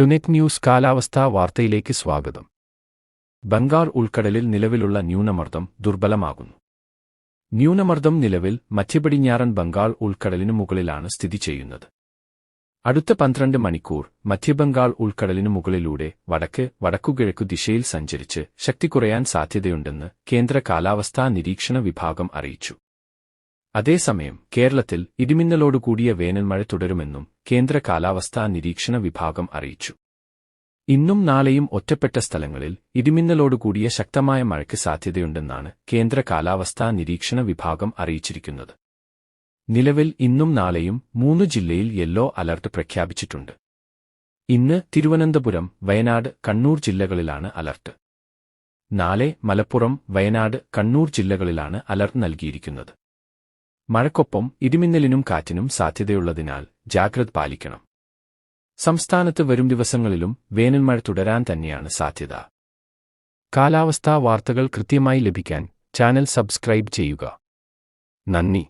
ടുനെറ്റ് news കാലാവസ്ഥാ വാർത്തയിലേക്ക് സ്വാഗതം. ബംഗാൾ ഉൾക്കടലിൽ നിലവിലുള്ള ന്യൂനമർദ്ദം ദുർബലമാകുന്നു. ന്യൂനമർദ്ദം നിലവിൽ മധ്യപടിഞ്ഞാറൻ ബംഗാൾ ഉൾക്കടലിനു മുകളിലാണ് സ്ഥിതി ചെയ്യുന്നത്. അടുത്ത പന്ത്രണ്ട് മണിക്കൂർ മധ്യബംഗാൾ ഉൾക്കടലിനു മുകളിലൂടെ വടക്ക് വടക്കുകിഴക്കു ദിശയിൽ സഞ്ചരിച്ച് ശക്തി കുറയാൻ സാധ്യതയുണ്ടെന്ന് കേന്ദ്ര കാലാവസ്ഥാ നിരീക്ഷണ വിഭാഗം അറിയിച്ചു. അതേസമയം കേരളത്തിൽ ഇടിമിന്നലോടുകൂടിയ വേനൽമഴ തുടരുമെന്നും കേന്ദ്ര കാലാവസ്ഥാ നിരീക്ഷണ വിഭാഗം അറിയിച്ചു. ഇന്നും നാളെയും ഒറ്റപ്പെട്ട സ്ഥലങ്ങളിൽ ഇടിമിന്നലോടുകൂടിയ ശക്തമായ മഴയ്ക്ക് സാധ്യതയുണ്ടെന്നാണ് കേന്ദ്ര കാലാവസ്ഥാ നിരീക്ഷണ വിഭാഗം അറിയിച്ചിരിക്കുന്നത്. നിലവിൽ ഇന്നും നാളെയും മൂന്ന് ജില്ലയിൽ യെല്ലോ അലർട്ട് പ്രഖ്യാപിച്ചിട്ടുണ്ട്. ഇന്ന് തിരുവനന്തപുരം വയനാട് കണ്ണൂർ ജില്ലകളിലാണ് അലർട്ട്. നാളെ മലപ്പുറം വയനാട് കണ്ണൂർ ജില്ലകളിലാണ് അലർട്ട് നൽകിയിരിക്കുന്നത്. മഴക്കൊപ്പം ഇടിമിന്നലിനും കാറ്റിനും സാധ്യതയുള്ളതിനാൽ ജാഗ്രത പാലിക്കണം. സംസ്ഥാനത്ത് വരും ദിവസങ്ങളിലും വേനൽമഴ തുടരാൻ തന്നെയാണ് സാധ്യത. കാലാവസ്ഥാ വാർത്തകൾ കൃത്യമായി ലഭിക്കാൻ ചാനൽ സബ്സ്ക്രൈബ് ചെയ്യുക. നന്ദി.